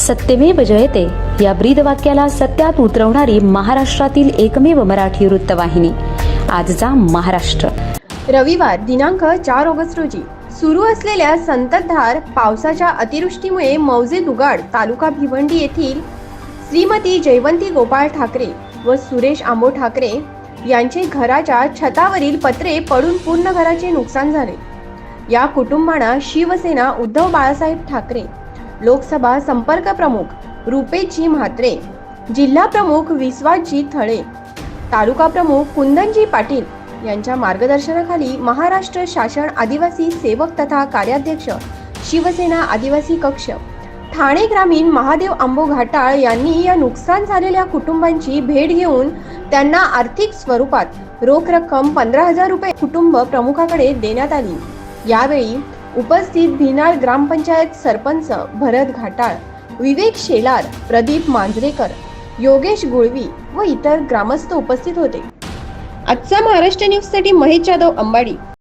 सत्यमेव जयते. या ब्रीदवाक्याला सत्यात उतरवणारी महाराष्ट्रातील एकमेव मराठी वृत्तवाहिनी. आजचा महाराष्ट्र. रविवार दिनांक चार ऑगस्ट रोजी. सुरू असलेल्या संततधार पावसाच्या अतिवृष्टीमुळे मौजे दुगाड तालुका भिवंडी येथील श्रीमती जयवंती गोपाळ ठाकरे व सुरेश आंबो ठाकरे यांचे घराच्या छतावरील पत्रे पडून पूर्ण घराचे नुकसान झाले. या कुटुंबांना शिवसेना उद्धव बाळासाहेब ठाकरे लोकसभा संपर्क प्रमुख रुपेची म्हात्रे जिल्हा प्रमुख विश्वासजी थळे तालुका प्रमुख कुंदनजी पाटील यांच्या मार्गदर्शनाखाली महाराष्ट्र शासन आदिवासी सेवक तथा कार्याध्यक्ष शिवसेना आदिवासी कक्ष ठाणे ग्रामीण महादेव आंबो घाटाळ यांनी या नुकसान झालेल्या कुटुंबांची भेट घेऊन त्यांना आर्थिक स्वरूपात रोख रक्कम पंधरा हजार रुपये कुटुंब प्रमुखाकडे देण्यात आली. यावेळी उपस्थित भिनाळ ग्रामपंचायत सरपंच भरत घाटाळ विवेक शेलार प्रदीप मांजरेकर योगेश गुळवी व इतर ग्रामस्थ उपस्थित होते. आजचा महाराष्ट्र न्यूजसाठी महेश जाधव अंबाडी.